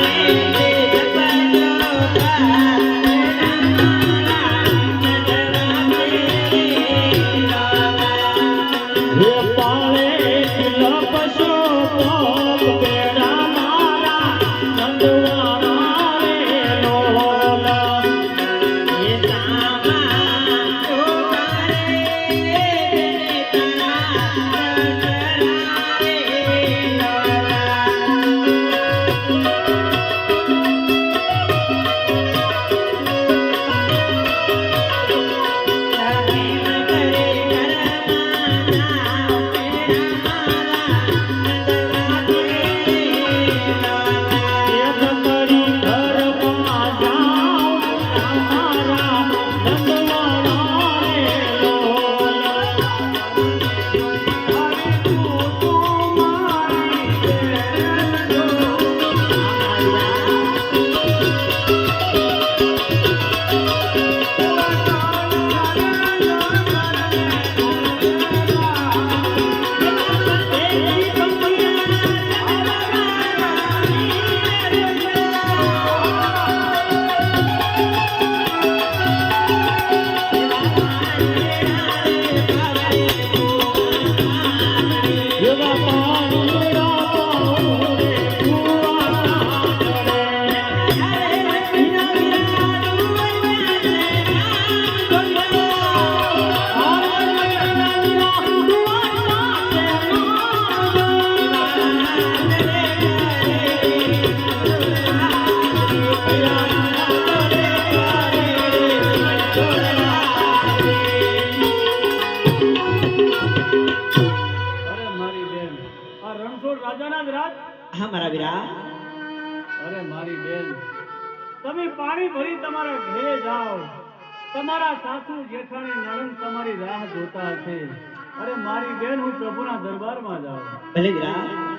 હે રણછોડ રાજાના જ રાજ હા મારા વીરા. અરે મારી બેન. તમે પાણી ભરી તમારા ઘરે જાઓ. તમારા સાસુ જેઠાણી નણંદ તમારી રાહ જોતા હશે. અરે મારી બેન હું પ્રભુના દરબારમાં જાઉં. ભલે વીરા.